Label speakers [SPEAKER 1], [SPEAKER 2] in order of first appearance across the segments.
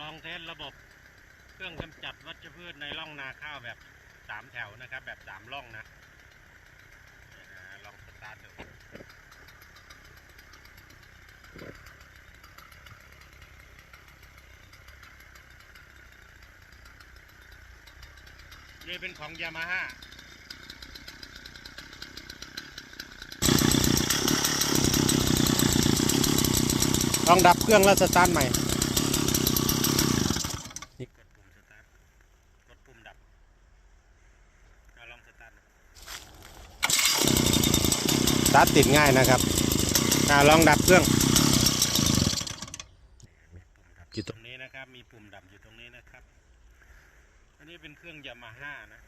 [SPEAKER 1] ลองเทสระบบเครื่องกำจัดวัชพืชในร่องนาข้าวแบบสามแถวนะครับ แบบสามร่องนะลองสตาร์ทดูนี่เป็นของยามาฮ่าลองดับเครื่องแล้วสตาร์ทใหม่ นี่กดปุ่มสตาร์ท กดปุ่มดับเอาลองสตาร์ทดูส ตาร์ทติดง่ายนะครับอ่าลองดับเครื่องอยู่ตรงนี้นะครับ มีปุ่มดับอยู่ตรงนี้นะครับ อันนี้เป็นเครื่องยามาฮ่านะ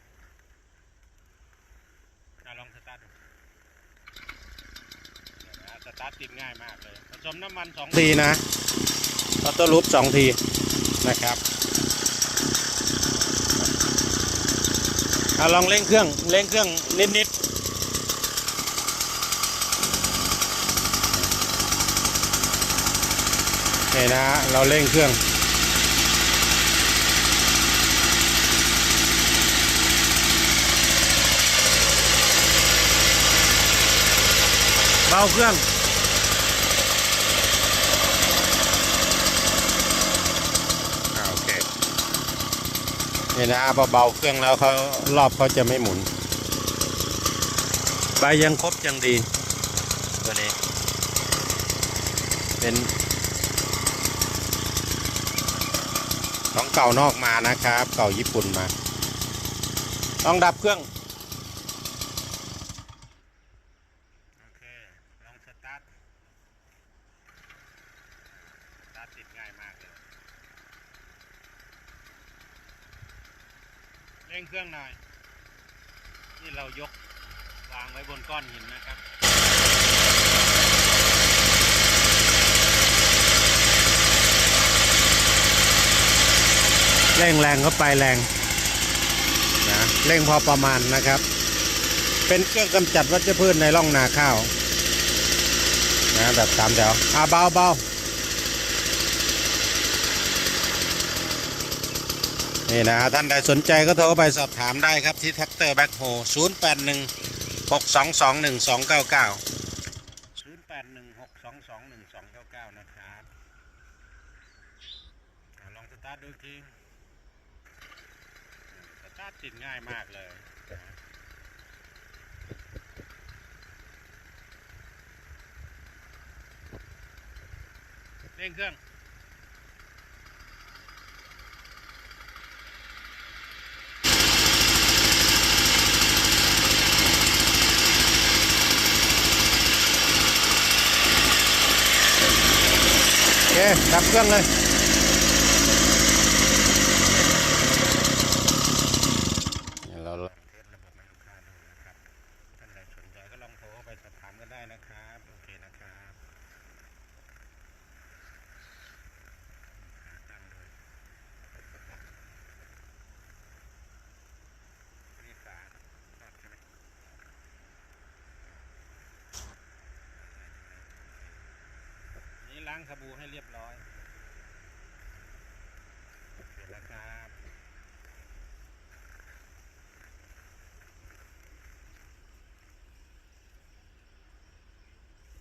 [SPEAKER 1] อ่าลองสตาร์ทดูเดี๋ยวนะสตาร์ทติดง่ายมากเลยผสมน้ำมันสองทีนะออโต้ลูปสองทีนะครับเอาลองเร่งเครื่องเร่งเครื่องนิด นิดนี่นะฮะเราเร่งเครื่องเบาเครื่องอโอเคนี่นะพอเบาเครื่องแล้วเขารอบเขาจะไม่หมุนใบยังครบยังดีตัวนี้เป็น ของเก่านอกมานะครับ เก่าญี่ปุ่นมา ต้องดับเครื่อง โอเค ลองสตาร์ท สตาร์ทติดง่ายมากเลยเร่งเครื่องหน่อย นี่เรายกวางไว้บนก้อนหินนะครับ เร่งแรงก็ไปแรงนะเร่งพอประมาณนะครับ เป็นเครื่องกำจัดวัชพืชในร่องนาข้าวนะแบบสามแถวอ่าเบาเบานี่นะท่านใดสนใจก็โทรไปสอบถามได้ครับที่แท็กเตอร์แบ็คโฮ0 8 1 6 2 2 1 2 9 9 0 8 1 6 2 2 1 2 9 9 นะครับอ่าลองสตาร์ทดูอี กทีสตาร์ทติดง่ายมากเลยนะเร่งเครื่องโอเคดับเครื่องเลย เดี๋ยวเราลองเทสระบบให้ลูกค้าดูนะครับ ท่านใดสนใจก็ลองโทรเข้าไปสอบถามกันได้นะครับ โอเคนะครับตั้งเลยนี่ฝาทอดใช่ไหมนี่ล้างสบู่ให้เรียบร้อย